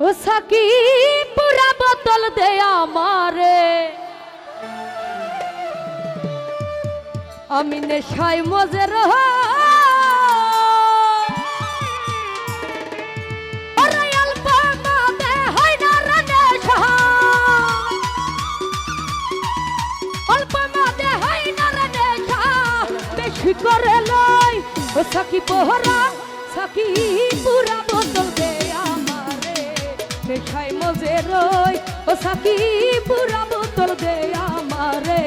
Psaki পুরা বোতল দে আমারে আমি নেশায় মজে রহ ওরে অল্প মাদে না রে নেশা। অল্প মাদে না রে নেশা। বেশি করে লয় সাকি পোহরা সাকি পুরা নেশায় মজে রই ও সাকি পুরা বোতল দে আমারে।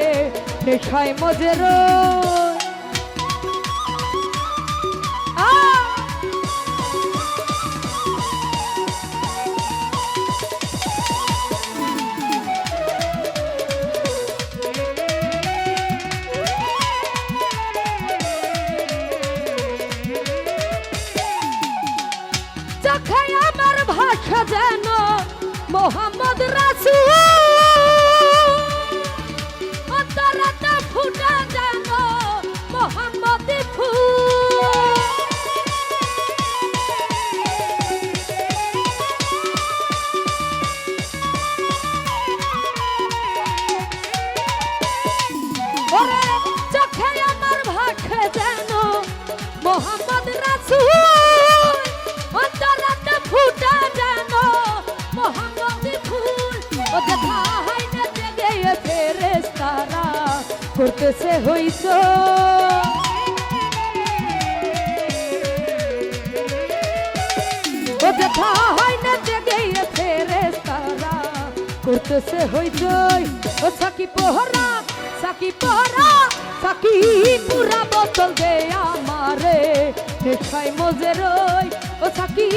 নেশায় মজে রয় মোহাম্মদ রাসুল। করতেছে হইছ। হয় না জেগে ফেরেস্তারা করতেছে হইচই। ও সাকি পোহরা সাকি পোহরা, সাকি পুরা বোতল দে আমারে। নেশায় মজে রই, ও সাকি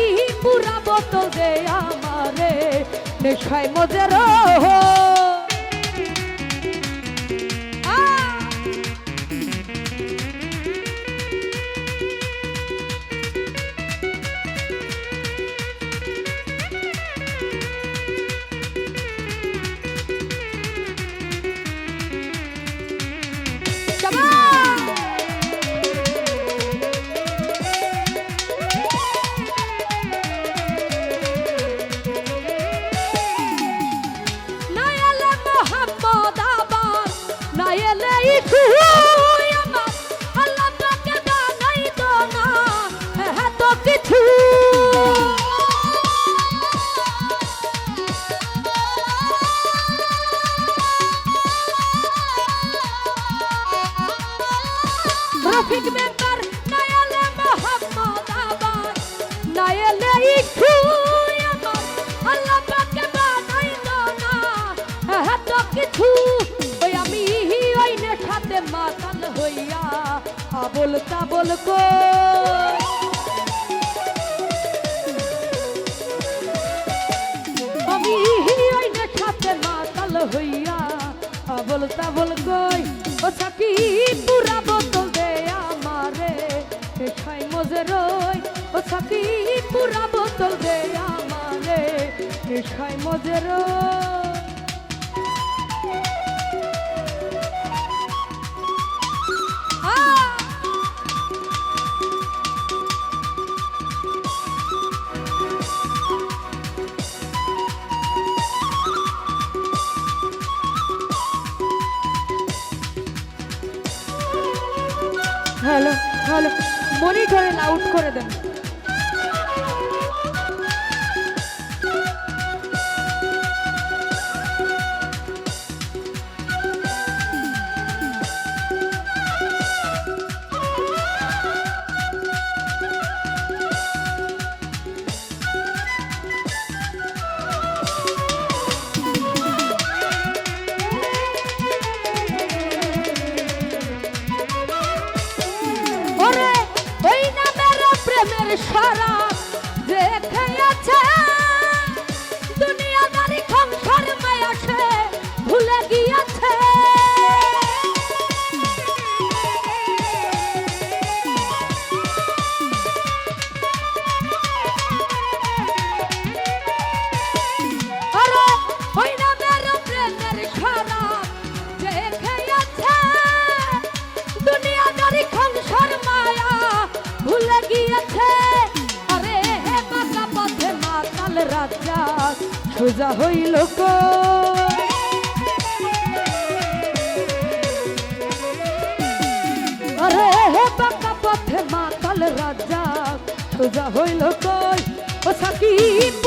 পুরা বোতল দে আমারে। নেশায় মজে রই। রফিক মেম্বার নায়ালে মোহাম্মদ আবার। নায়ালে ইকু আমার আল্লাহ তোকে বানাই না। হ্যাঁ কিছু, ওই আমি ওই নেশাতে মাতাল হইয়া আবল তাবল কই। আমি ওই নেশাতে মাতাল হইয়া আবল তাবল কই। ও সাকি পুরা বোতল নেশায় মজে রই, ও সাকি পুরা বোতল দে আমারে। নেশায় মজে রই। আ! Hello hello. মনিটরে লাউড করে দেন। গিয়েছে আরে হে পাকা পথে মাতাল রাজা, সোজা হইল কই? আরে হে পাকা পথে মাতাল রাজা, সোজা হইল কই? ও সাকিব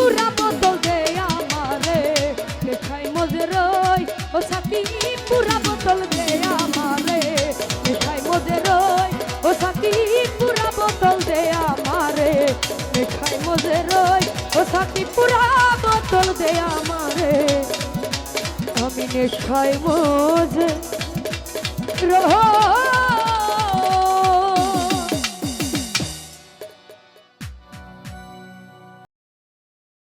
দেখাই রই ও সাকি পুরা বদল দে আমারে। আমি নেশাই মজে রই